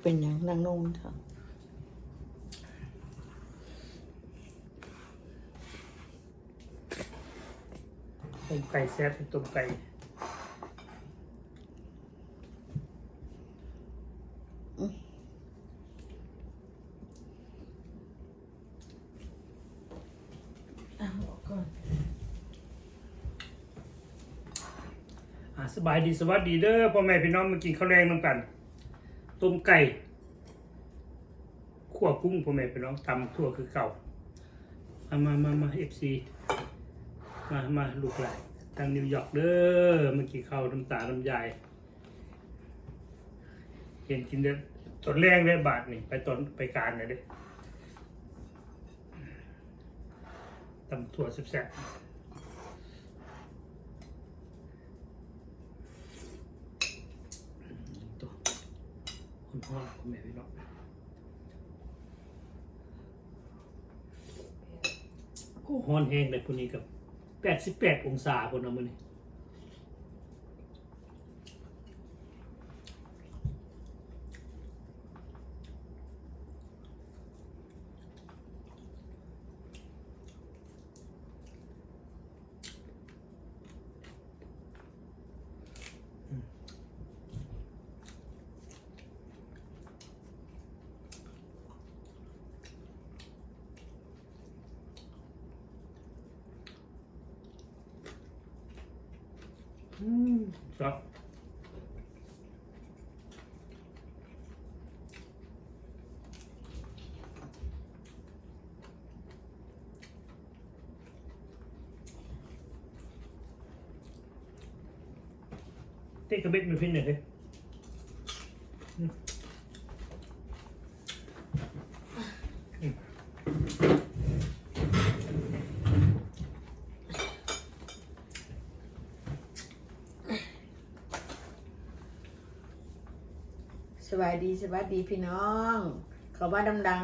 เป็นอย่างนางนงเถอะต้มไก่แซ่บเป็นต้มไก่เอาออกก่อนอ่าสบายดีสวัสดีเด้อพ่อแม่พี่น้องมากินข้าวแรงน้ำกัน ต้มไก่ขั่วกุ้งพ่อแม่พี่น้องตำทั่วคือเก่ามามามามาเอฟซีมามาลูกหลานทางนิวยอร์กเด้อเมากินข้าน้ำตาน้ำยายเห็นกินเด้อตอนแรกได้บาทนี่ไปตอนไปการเลยเด้ตำถั่วแซ่บๆ คุณพ่อคุณแม่พี่น้องโอ้ฮอนแห้งเลยคนนี้กับแปดสิบแปดองศาคนเอามานี่อืมครับเต้ก ระเบ็ดมือพินหน่อยเลยอืมอืม ส บายดีสบายดีพี่น้อง เขาว่าดัง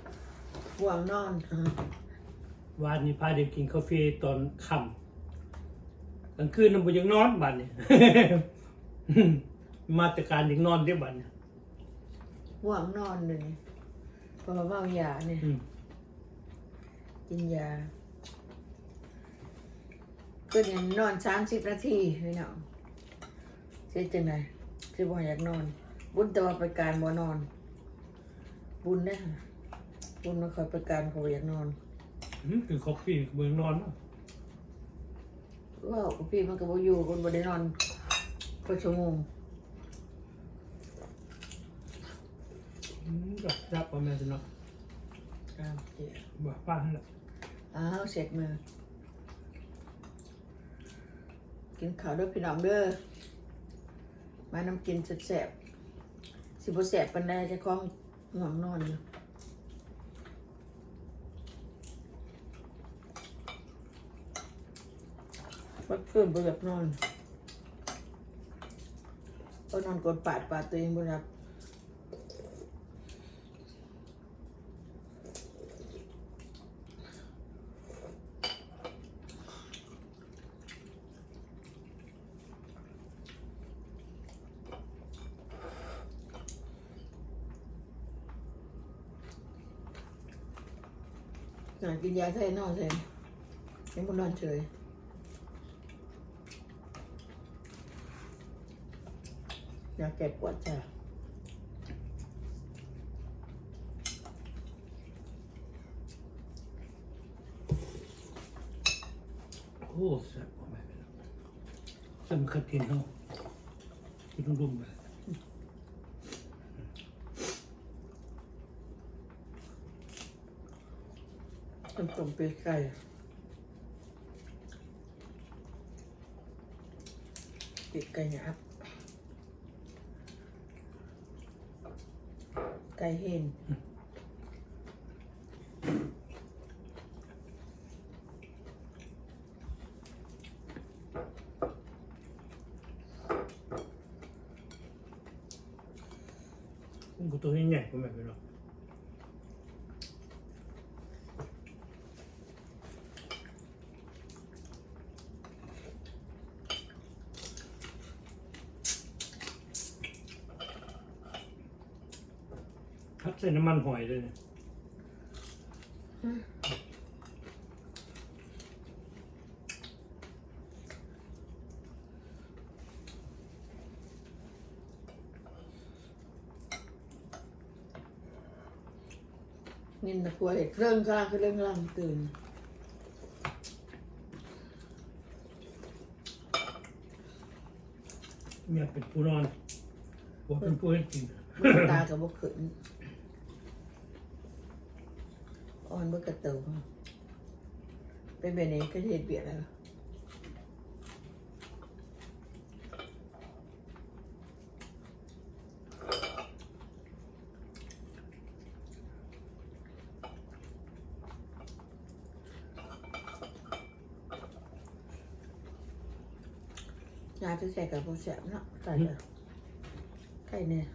ๆห่วงนอนอะวานนี้พาเด็กกินกาแฟตอนค่ำกลางคืนน่ะบ่ยังนอนบัดนี่มาตรการยังนอนเด้อบัดเนี่ยห่วงนอนเลยเพอเมายาเนี่ยอืมกินยาก็เนี่ยนอนสามสิบนาทีพี่น้องเสียจังไงคือบ่อยากนอน บุญแต่ว่าไปการบ่นอน บุญได้อค่ะบุญมาคอยไปการเขาบ่อยากนอนอืมคือคอฟฟี่บ่ยังนอนเนาะว่าพี่มันก็บ่อยู่คนบ่ได้นอนก็ชั่วโมงอืมก็รับประมาณนั้นเนาะอ้าวเจ๊บ่ฟ้าหั่นล่ะอ้าวเสร็จมือกินข้าวด้วยพี่น้องเด้อมาน้ำกินแซ่บๆ สิบแสบปันใดจะคล้องห่วงนอนอยู่บัดเพิ่มบ่อยากนอนก็นอนกดปาดปาดตัวเองบ่รับ หน่อยกินยาใส่นอนใส่ยังบนนอนเฉยยาแก้ปวดจ้ะโอ้แซ่บบ่แม่พี่น้องสำคัญกินเฮากินรุ่มๆไป อันต้มเป็ดไก่เป็ดไก่หยาบไก่เห็น กุ้งตัวใหญ่ๆบ่แม่พี่น้อง อ พัด ใส่น้ำมันหอยเลยนะนินตะกล้วยเครื่องกลางคือเรื่องล่างตื่นเมียเป็นผู้นอนหัวเป็นผู้ให้กินบุกตากับบุกขึ้น อ่อนบุกกระตูเป็นแบบนี้ก็เหตุเบียดแล้วยาจะใส่กับพวกแสบเนาะใส่เลยไก่เนี่ย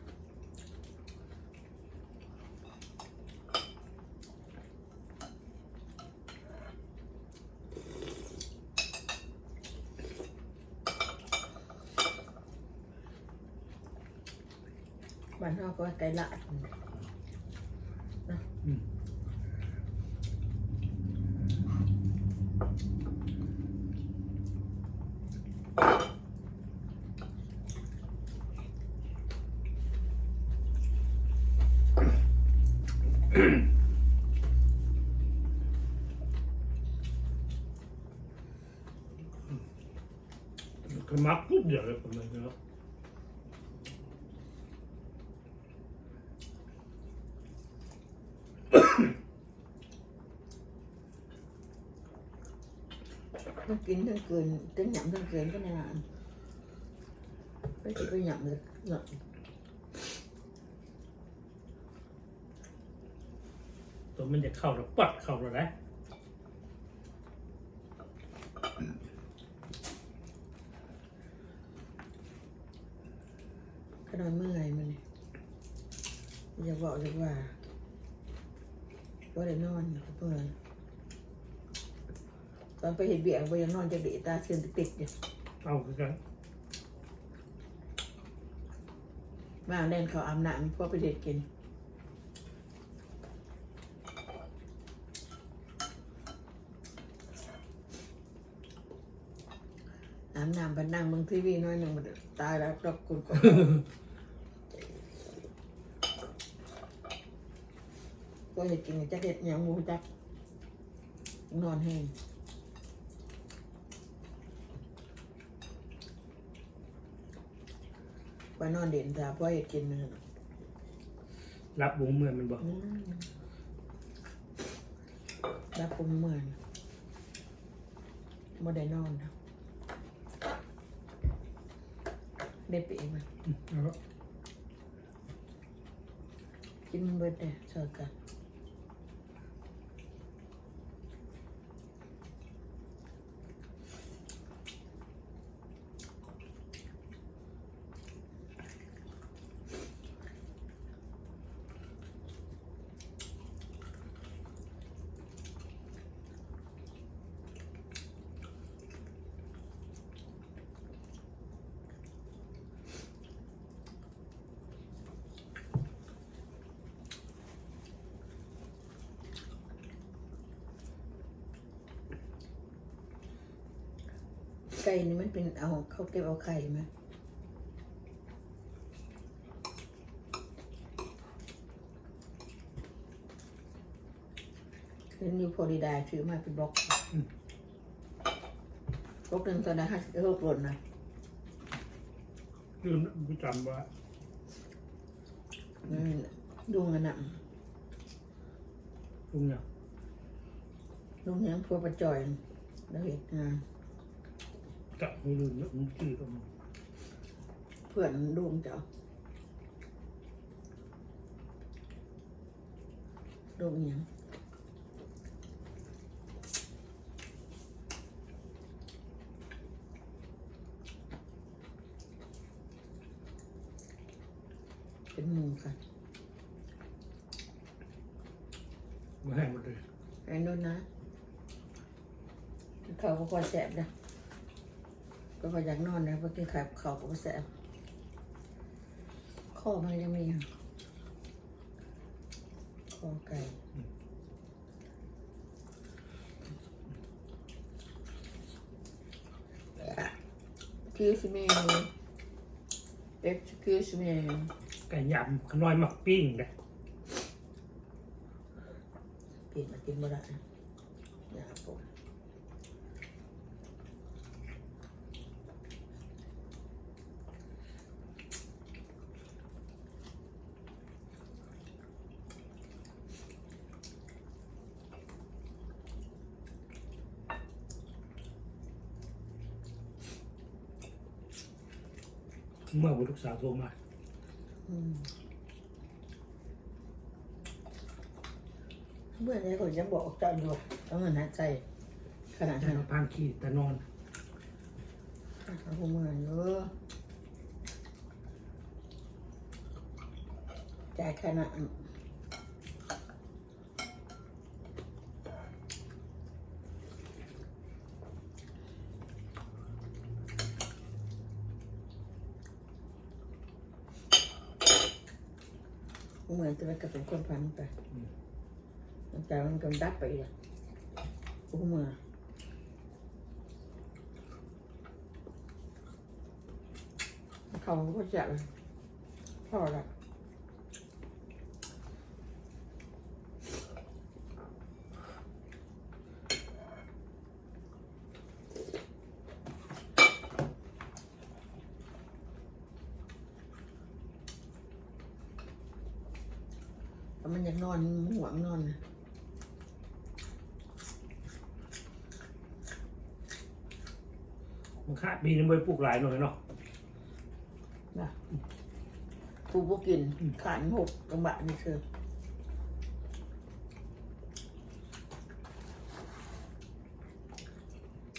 บ้านเราก็ว่าไก่ละอืม คือมัินทั้งคืนทั้งเกินทั้งหยำทั้งเกินก็ไม่นานไปจะไปหยำเลยเนาะตัวมันจะเข้าแล้วปัดเข้าแล้วนะขนอนเมื่อยมันนี่อย่าบอกเลยว่าว่าได้นอนกับเพื่อน ตอนไปเห็นเบียงไปยังนอนจะดีตาเสื่อมติดๆอยู่เอาคือกันมาเล่นเขาวอาบน้ำพวกไปเด็ดกินอาบน้ำไปนั่งมึงทีวีน้อยหนึ่งมันตายแล้วดอกกุลก็ก็เห็ดกินจะเห็ดหยังหมูจักนอนแห้ง ไปนอนเด่นตาพ่อเห็ดกินนะรับวงเมื่อยมันบอกอืมรับผมเหมือนบ่ได้นอนนะได้ปีมันอืมเอาละกินมันเบิดเด้เจอกัน ไก่นี่มันเป็นเอาเขาเก็บเอาไข่มาคือนิวโพลีไดถือมาเป็นบล็อกบล็อกหนึ่งตอนนั้นห้าสิบหกหล่นนะคือผู้จำว่าอืมดุงอันน่ะลุงเนี่ยดุงยังพวกประจอยแล้วเห็นงาน จับมือลืมเนี่ยมันชื่อก็มันเพื่อนดุงเจ้าดุงยังเป็นหมูค่ะมาให้หมดเลยไอ้นู่นนะเขาก็คอยแสบนะ ก็คอยอยากนอนนะเพราะกินขาเขาก็แสบข้อมันยังมีอยู่ไก่คิวสเมนเอ็กซ์คิวสเมนไก่ยำขน้อยมักปิ้งเลยปลี่ยนมากินบ่ได้อย่าปวด เมื่อวันลูกสาวโทรมาอืมเมื่อนี้ก็ยังบอกเจ้าอยู่ต้องเงินหาใจขนาดแต่นั้นเราพานขี้แต่นอนเอาผู้เมื่อยเยอะจ่ายขนาด นั้นผู้เมื่อยจะไปกระเป็นคนพันไปมันแต่มันกำดับไปอีกอะผู้เมื่อเขาก็จะพ่อละ มันอยากนอนมันหวังนอนนะมันคาดปีนึงไปปลูกหลายหน่อยเนาะนะปูพวกกินขานหกจังบะนี่คือ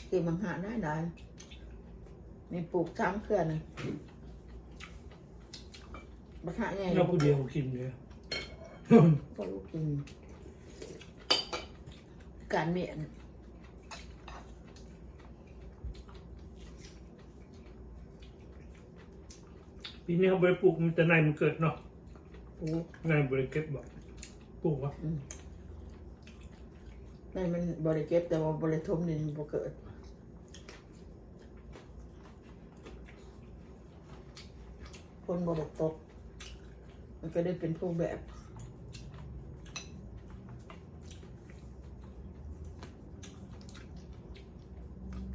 เก็บมังหาได้ได้นี่ปลูกซ้ำเคลื่อนนะบักหะไงเราผู้เดียวกินเลย ก็ลูกกิน การเมียนปีนี้เขาไปปลูกมันแต่ในมันเกิดเนาะปลูกในบริเก็บบอกปลูกวะนั่นมันบริเก็บแต่ว่าบริทมดินบ่เกิดคนบริตก มันก็ได้เป็นผู้แบบ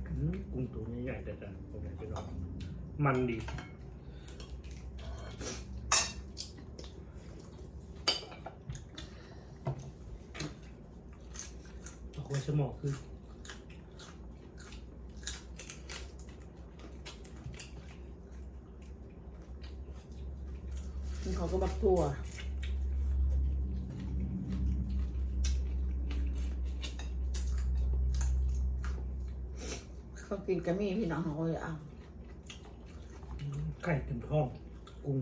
อืมกุ้งตัวใหญ่ๆ แต่แต่ผมอยากไปลองมันดีเอาไว้สมองคือเขาก็บักทั่ว เขากินกระมี่พี่น้องเขาก็จะเอาไก่เต็มท้องกุ้ง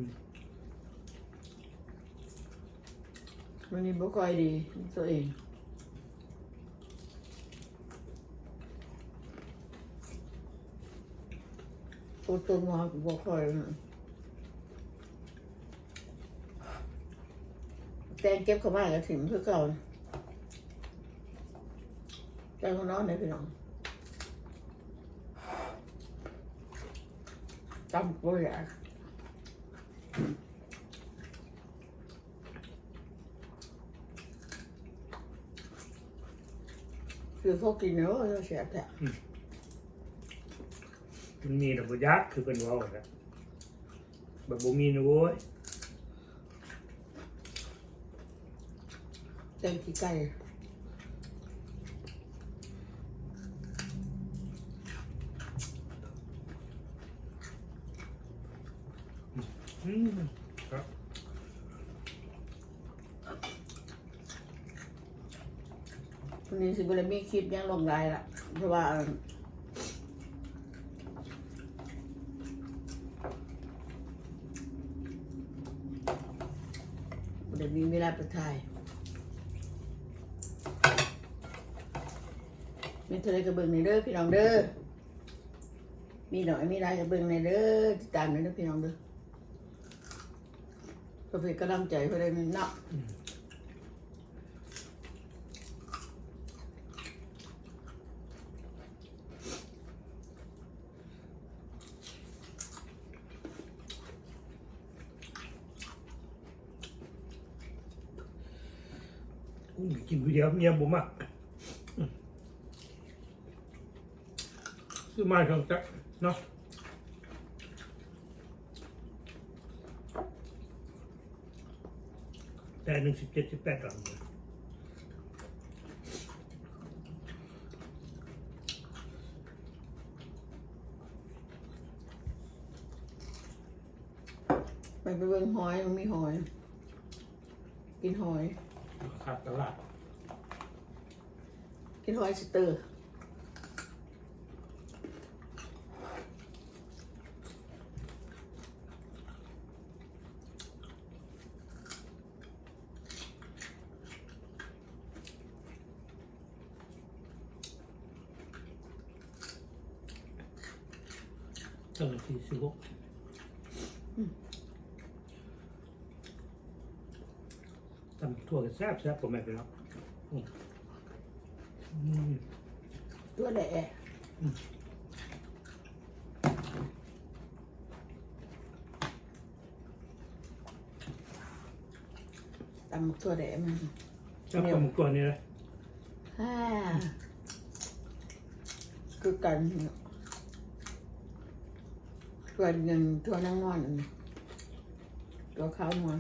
วันนี้บ่ค่อยดีตัวเองตัวตัวมาบ่ค่อยนะแตงเก็บเข้ามาก็ถิ่มคือเก่านะแตงเขานอนไหนพี่น้อง จำบ่อยากคือพวกกินเนื้อจะเสียแต่มันมีแต่บุยักษ์คือเป็นเว่าวนะแบบบุมีนะโว้ยแตงขี้ไก่ อืมครับ วันนี้สิบเลมีคลิปยังลงได้ละเพราะว่าเดี๋ยวมีเวลาไปถ่ายมีเท่าไรกระเบื้องในเด้อพี่น้องเด้อ มีหน่อยมีได้กระเบื้องในเด้อติดตามในอยเด้อพี่น้องเด้อเพื่อเป็นกำลังใจเพื่อได้เนาะ กุ้งกินวิเดียวเมียบ่มากซื้อมาของจักเนาะแต่หนึ่งสิบเจ็ดสิบแปดกรัมเลยไปไปเบิ่งหอยมันมีหอย กินหอย ขาดตลาดกินหอยสเตอร์ เจ้าหน้าที่สิบหกทำ ถั่วกันแซ่บแซ่บผมไม่ไปแล้วอืมอืมตัวแหละอืมตำตัวแหละมันชอบกับหมูกรอบนี่เลยฮ่าคือกันเนี่ยตัวหนึ่งตัวนั่งนอนตัวข้าวมัว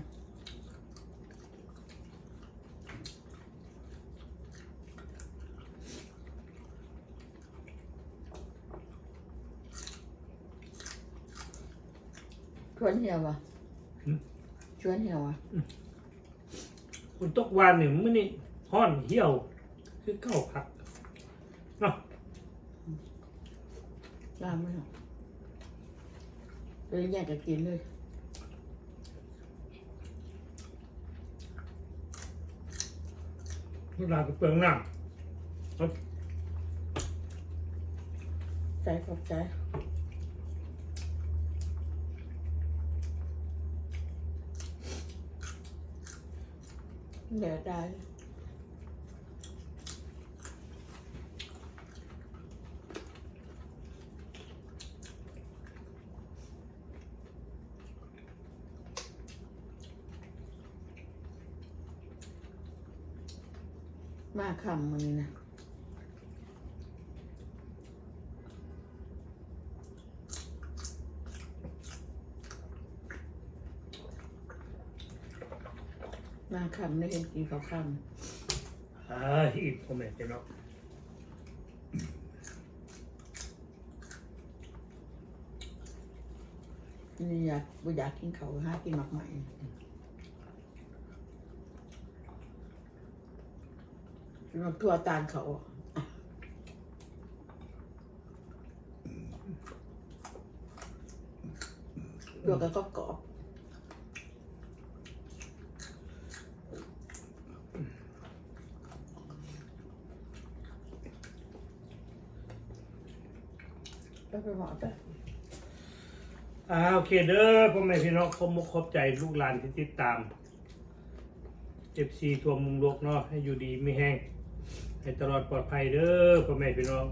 วนเหี่ยวอะชวนเหี่ยวอะคุณตกวานหนึ่งมื่อนี่ห้อนเหี่ยว คือเก้าผักเนาะลามไม่หรอกเลยอยากจะกินเลยลูกหลานก็เปลืองน้ใจขอบใจ เดี๋ยวได้มาคำมือนะ คำได้เห็นกินข้าวคำอ่าอีกผมไม่เป็นเนาะำนี่อยากบ่อยากกินเขาวหากินหมักใหม่กินหมักทั่วตาลเขาอะตัวก็กรอบๆแล้ว ไปหมอไปอ่าโอเคเด้อพ่อแม่พี่น้องคมกครบใจลูกหลานที่ติดตามเอฟซีทัวมุมโลกเนาะให้อยู่ดีไม่แห้งให้ตลอดปลอดภัยเด้อพ่อแม่พี่น้อง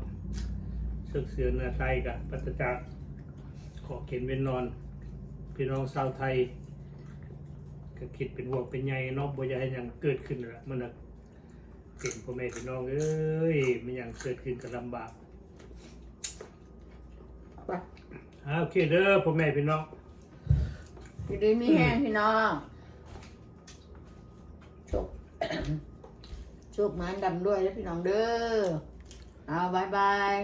เสือกเสือนื้อไทยกับปัตจักรขอเข็นเว้นนอน พี่น้องชาวไทย ก็คิดเป็นห่วงเป็นใยเนาะบ่อยากให้หยังเกิดขึ้นละมันนะเป็นพ่อแม่พี่น้องเอ้ยมันหยังเกิดขึ้นก็ลำบาก ไปอ่าโอเคเด้อพ่อแม่พี่น้องอยู่ดีมีแห้งพี่น้องโชค โชคหมานดำด้วยนะพี่น้องเด้อเอาบายบาย